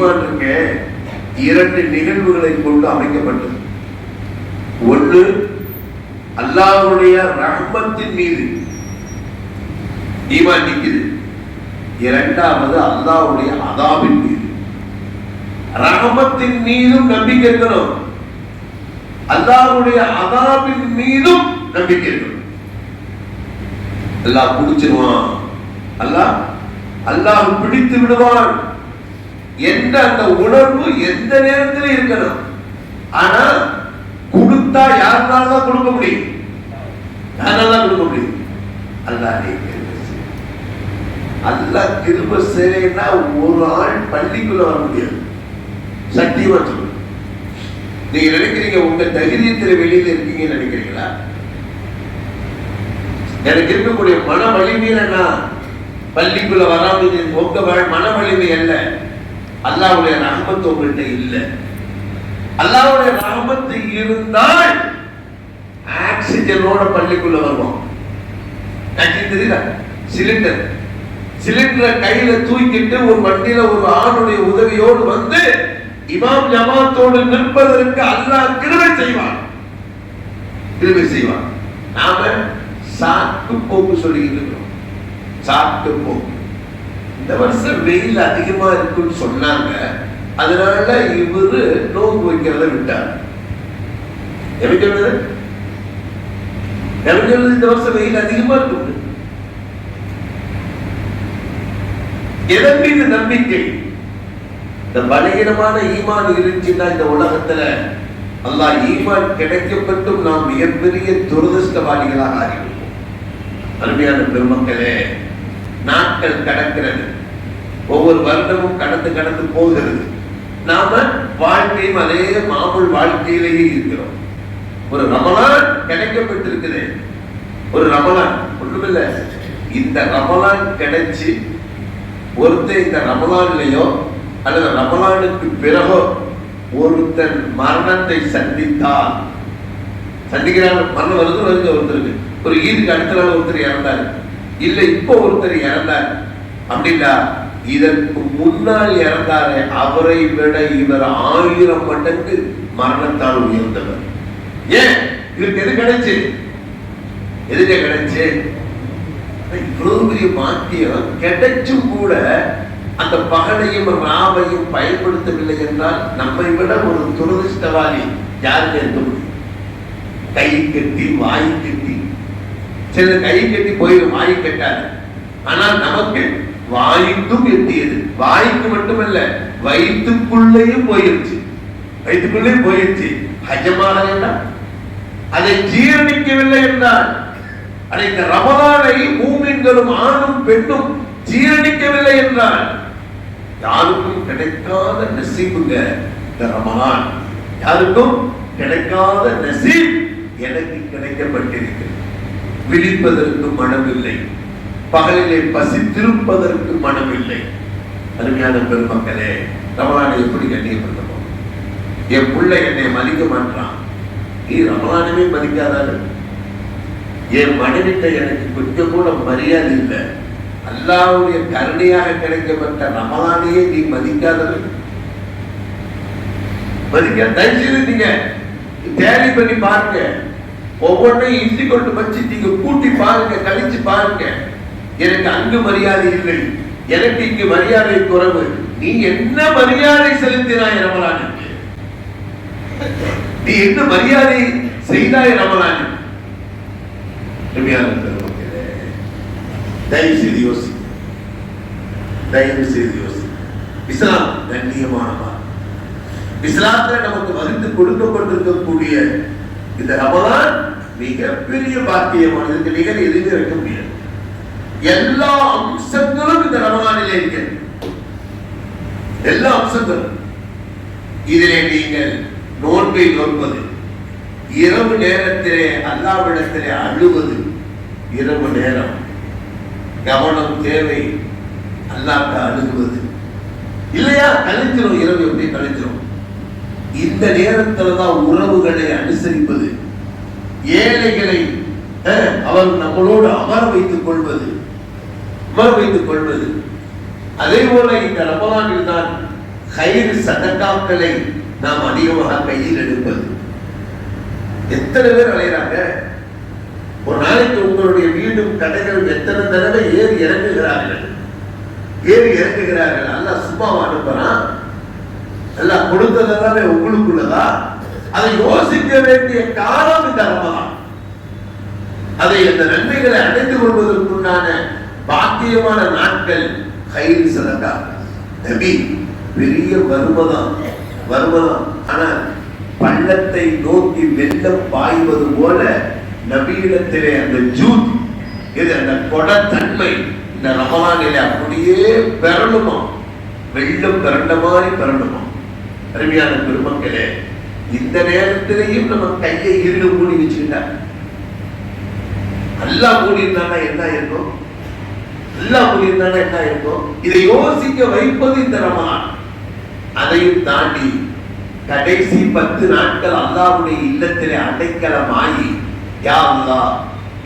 ஈமான் இருக்க இரண்டு நிகழ்வுகளை கொண்டு அமைக்கப்பட்டது. ஒன்று அல்லாஹ்வுடைய ரஹ்மத்தின் மீது ஈமான் நிக்குது இரண்டாவது அல்லாஹ்வுடைய அதாபின் மீது. ரஹமத்தின் மீதும் நம்பிக்கை இருக்கணும். அல்லாஹ்வுடைய அதாபின் மீதும் நம்பிக்கை இருக்கணும். அல்லாஹ் பிடிச்சிருவான் அல்லாஹ் அல்லாஹ் பிடித்து விடுவான். எந்த அந்த உணர்வு எந்த நேரத்தில் இருக்கணும். ஆனா கொடுத்தா யாருனால தான் கொடுக்க முடியும்? யாரால கொடுக்க முடியும்? அல்லாஹ் நீ திரும்ப செய். அல்லாஹ் ஒரு ஆள் பள்ளிக்குள்ள வர முடியாது. சக்தி சொல்லு நீங்க நினைக்கிறீங்க உங்க தைரியத்தில் வெளியில இருக்கீங்கன்னு நினைக்கிறீங்களா? எனக்கு இருக்கக்கூடிய மன வலிமையில நான் பள்ளிக்குள்ள வராமல் உங்க மன வலிமை என்ன அல்லாவுடைய ரகமத்து உங்கள்கிட்ட இல்லை. அல்லாவுடைய ரகமத்து இருந்தால் ஆக்சிஜனோட பள்ளிக்குள்ள வருவோம் தெரியல சிலிண்டர். சிலிண்டரை கையில தூக்கிட்டு ஒரு வண்டியில ஒரு ஆணுடைய உதவியோடு வந்து இமாம் ஜமாத்தோடு நிற்பதற்கு அல்லாஹ் கிருபை செய்வான். கிருபை செய்வான். நாம சாக்கு போக்கு சொல்லிக்கிட்டு இருக்கிறோம். சாக்கு போக்கு. இந்த வருஷம் வெயில் அதிகமா இருக்குன்னு சொன்னாங்க. அதனால இவரு நோன்பு வைக்கிறத விட்டார். எப்படி சொல்றது? எப்படி சொல்றது? இந்த வருஷம் வெயில் அதிகமா இருக்கு எதன் மீது நம்பிக்கை? இந்த பலகீனமான ஈமான் இருந்துச்சுன்னா இந்த உலகத்துல அல்லாஹ் ஈமான் கிடைக்கப்பட்டும் நாம் மிகப்பெரிய துரதிருஷ்டவாதிகளாக ஆகிவிடுவோம். அருமையான பெருமக்களே நாட்கள் கடக்கிறது. ஒவ்வொரு வருடமும் கடந்து கடந்து போகிறது. நாம வாழ்க்கையும் அதே மாமூல் வாழ்க்கையிலேயே இருக்கிறோம். ஒரு ரமலான் கிடைக்கப்பட்டிருக்குது. ஒரு ரமலான் ஒண்ணுமில்ல. இந்த ரமலான் கிடைச்சு ஒருத்தர் இந்த ரமலான்லையோ அல்லது ரமலானுக்கு பிறகோ ஒருத்தன் மரணத்தை சந்தித்தால் சந்திக்கிறாங்க மரணம் வருது வருது ஒருத்தருக்கு ஒரு ஈதுக்கு அடுத்த நாள் ஒருத்தர் இறந்தாரு. இல்ல இப்போ ஒருத்தர் இறந்தார். அப்படின்னா இதற்கு முன்னால் இறந்தாரே அவரை விட இவர் ஆயிரம் மடங்கு மரணத்தால் உயர்ந்தவர். ஏன்? இவருக்கு எது கிடைச்சு? எதுக்கு கிடைச்சு? இவ்வளவு பெரிய பாக்கியம். கிடைச்சும் கூட அந்த பகலையும் ராவையும் பயன்படுத்தவில்லை என்றால் நம்மை விட ஒரு துரதிருஷ்டவாதி யாருக்கு இருக்க முடியும்? கை கட்டி வாய் கட்டி. சில கை கட்டி போயிடும் வாய் கட்டாது. ஆனால் நமக்கு வாய்க்கும் எட்டியது. வாய்க்கு மட்டுமல்ல வயிற்றுக்குள்ளேயும் போயிருச்சு. வயிற்றுக்குள்ளேயும் போயிருச்சு. ஹஜமான என்றால் அதை ஜீரணிக்கவில்லை என்றால் அதை ரமதானை ரமலானை மூமின்களும் ஆணும் பெண்ணும் ஜீரணிக்கவில்லை என்றால் யாருக்கும் கிடைக்காத நசீபுங்க இந்த ரமலான் யாருக்கும் கிடைக்காத நசீப் எனக்கு கிடைக்கப்பட்டிருக்கிறது. விழிப்பதற்கு மனமில்லை. பகலிலே பசித்திருப்பதற்கு மனமில்லை. அருமையான பெருமக்களே ரமலானை எப்படி கண்ணியப்படுத்தணும் என் பிள்ளை என்னை மதிக்க மாட்டான். நீ ரமலானவே மதிக்காதாரு என் மனைவிட்ட எனக்கு கொஞ்சம் கூட மரியாதை இல்லை. அல்லாவுடைய கருணையாக கிடைக்கப்பட்ட ரமலானையே நீ மதிக்காதது. மதிக்க தயவு நீங்க தேடி பண்ணி பாருங்க. ஒவ்வொன்றையும் இந்தி கொண்டு வச்சு நீங்க கூட்டி பாருங்க கழிச்சு பாருங்க. எனக்கு அங்கு மரியாதை இல்லை. எனக்கு இங்கு மரியாதை குறைவு. நீ என்ன மரியாதை செலுத்தினாய் ரமலானுக்கு நீ என்ன மரியாதை செய்தாய் ரமலானுக்கு தயவு செய்து யோசி. தயவு செய்து யோசி. இஸ்லாம் கண்ணியமானவா இஸ்லாத்துல நமக்கு வகுத்து கொடுக்கப்பட்டிருக்கக்கூடிய இந்த ரமலான் மிகப்பெரிய பாக்கியமானது. இதுக்கு நிகர் எதுவுமே இருக்க முடியாது. எல்லா அம்சங்களும் இந்த ரமலானிலே இருக்கிறது. எல்லா அம்சங்களும். இதிலே நீங்கள் நோன்பை நோற்பது இரவு நேரத்திலே அல்லாவிடத்திலே அழுவது இரவு நேரம். கவனம் தேவை அல்லாட்ட அழுகுவது. இல்லையா? கழிச்சிரும் இரவு எப்படி கழிச்சிரும் இந்த நேரத்தில் தான் உறவுகளை அனுசரிப்பது. ஏழைகளை அஹ், அவர் நம்மளோடு அமர வைத்துக் கொள்வது. அமர வைத்துக் கொள்வது. அதே போல இந்த ரமலானில் தான் கயிறு சதக்காக்களை நாம் அதிகமாக கையில் எடுப்பது. எத்தனை பேர் அலைகிறாங்க ஒரு நாளைக்கு உங்களுடைய வீடும் கடைகள் எத்தனை தடவை ஏறி இறங்குகிறார்கள்? ஏறி இறங்குகிறார்கள். நல்லா சும்மாவா அனுப்புறான்? எல்லாம் கொடுத்ததானே உங்களுக்குள்ளதா? அதை யோசிக்க வேண்டிய காலம் இந்த ரமதான் அதை இந்த நன்மைகளை அடைந்து கொள்வதற்குண்டான பாக்கியமான நாட்கள் கயிறு சதக்கா நபி பெரிய வருமதான் வருமதான் ஆனா பள்ளத்தை நோக்கி வெள்ளம் பாய்வது போல நபியிடத்திலே அந்த ஜூத் இது அந்த கொடத்தன்மை. இந்த ரமலானிலே அப்படியே பெறணுமா? வெள்ளம் பிறண்ட மாதிரி பிறண்டுமா அருமையான பெருமக்களே இந்த நேரத்திலையும் நம்ம கையை இருடு மூடி வச்சுக்கிட்டா? நல்லா மூடி இருந்தாங்க என்ன இருக்கும் நல்லா மூடி இருந்தானா என்ன இருக்கும் இதை யோசிக்க வைப்பது இந்த ரமலான் அதையும் தாண்டி கடைசி பத்து நாட்கள் அல்லாவுடைய இல்லத்திலே அடைக்கலமாகி யா அல்லாஹ்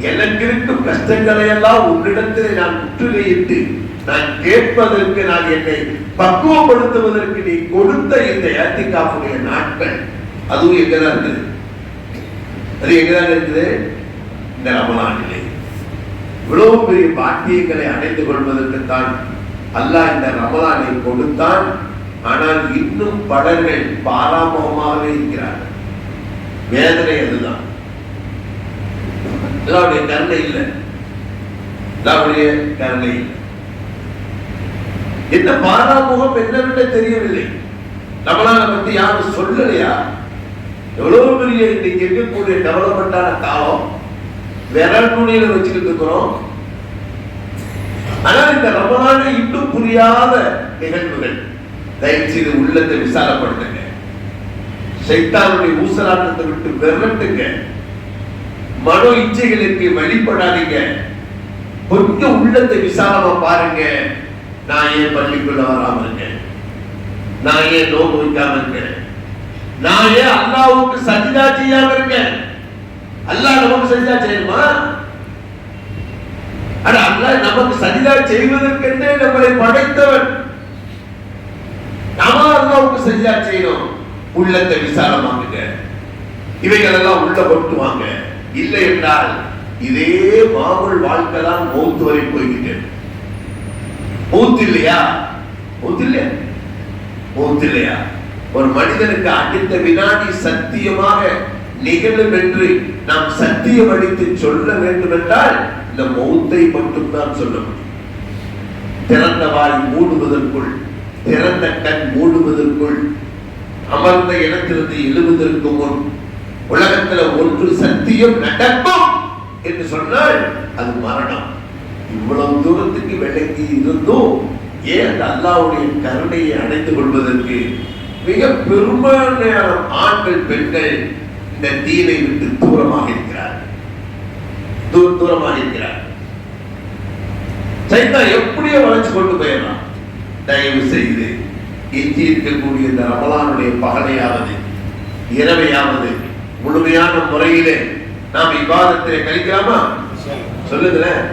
எனக்கு இருக்கும் கஷ்டங்களை எல்லாம் உன்னிடத்திலே நான் முற்றுகையிட்டு நான் கேட்பதற்கு நான் என்னை பக்குவப்படுத்துவதற்கு நீ கொடுத்த இந்த ஏத்திகாப்புடைய நாட்கள் அதுவும் எங்கதான் இருக்குது? அது எங்கதான் இருக்குது? இந்த ரமலானிலே இவ்வளவு பெரிய பாக்கியங்களை அடைந்து கொள்வதற்குத்தான் அல்லாஹ் இந்த ரமலானை கொடுத்தான். ஆனால் இன்னும் படங்கள் பாராமுகமாகவே இருக்கிறார்கள். வேதனை அதுதான். அல்லாவுடைய கருணை இல்லை. அல்லாவுடைய கருணை இல்லை. என்ன பாராமுகம் என்னவென்று தெரியவில்லை. நம்மளால பத்தி யாரும் சொல்லலையா? எவ்வளவு பெரிய இன்னைக்கு இருக்கக்கூடிய டெவலப்மெண்டான காலம்? விரல் நுனியில வச்சுக்கிட்டு இருக்கிறோம். ஆனால் இந்த ரமலான இன்னும் புரியாத நிகழ்வுகள். தயவு செய்து உள்ளத்தை விசாலப்படுத்துங்க. சைத்தானுடைய ஊசலாட்டத்தை விட்டு விரட்டுங்க. மனோ இச்சைகளுக்கு வழிபடாதீங்க. கொஞ்சம் உள்ளத்தை விசாலமா பாருங்க. நான் ஏன் பள்ளிக்குள்ள வராம இருக்கேன்? நான் ஏன் நோம்பு வைக்காம இருக்கேன்? நான் ஏன் அல்லாவுக்கு சஜிதா செய்யாம இருக்கேன்? அல்லாஹ் நமக்கு சஜிதா செய்யணுமா ஆனா அல்லாஹ் நமக்கு சஜிதா செய்வதற்கென்றே நம்மளை படைத்தவன். நாம அல்லாவுக்கு சஜிதா செய்யணும்? உள்ளத்தை விசாலமாக்குங்க இவைகள் எல்லாம் உள்ள கொட்டுவாங்க இல்லை என்றால் இதே மாமூல் வாழ்க்கை தான் மௌத்து வரை போய்கிட்டு மௌத்து இல்லையா? மௌத்து இல்லையா? மௌத்து இல்லையா? ஒரு மனிதனுக்கு அடுத்த வினாடி சத்தியமாக நிகழும் என்று நாம் சத்தியம் அளித்து சொல்ல வேண்டும் என்றால் இந்த மௌத்தை மட்டும்தான் சொல்ல முடியும். திறந்த வாய் மூடுவதற்குள் திறந்த கண் மூடுவதற்குள் அமர்ந்த இடத்திலிருந்து எழுவதற்கு முன் உலகத்துல ஒன்று சத்தியம் நடக்கும் என்று சொன்னால் அது மரணம். இவ்வளவு தூரத்துக்கு விளங்கி இருந்தும் ஏன் அந்த அல்லாவுடைய கருணையை அடைந்து கொள்வதற்கு மிக பெரும்பான்மையான ஆண்கள் பெண்கள் இந்த தீனை விட்டு தூரமாக இருக்கிறார்கள் தூர தூரமாக இருக்கிறார். சைத்தான் எப்படியோ வளைச்சு கொண்டு போயிடலாம். தயவு செய்து எஞ்சி இருக்கக்கூடிய இந்த ரமலானுடைய பகலையாவது இரவையாவது முழுமையான முறையிலே நாம் விவாதத்தை கழிக்கலாமா? சொல்லுங்களேன்.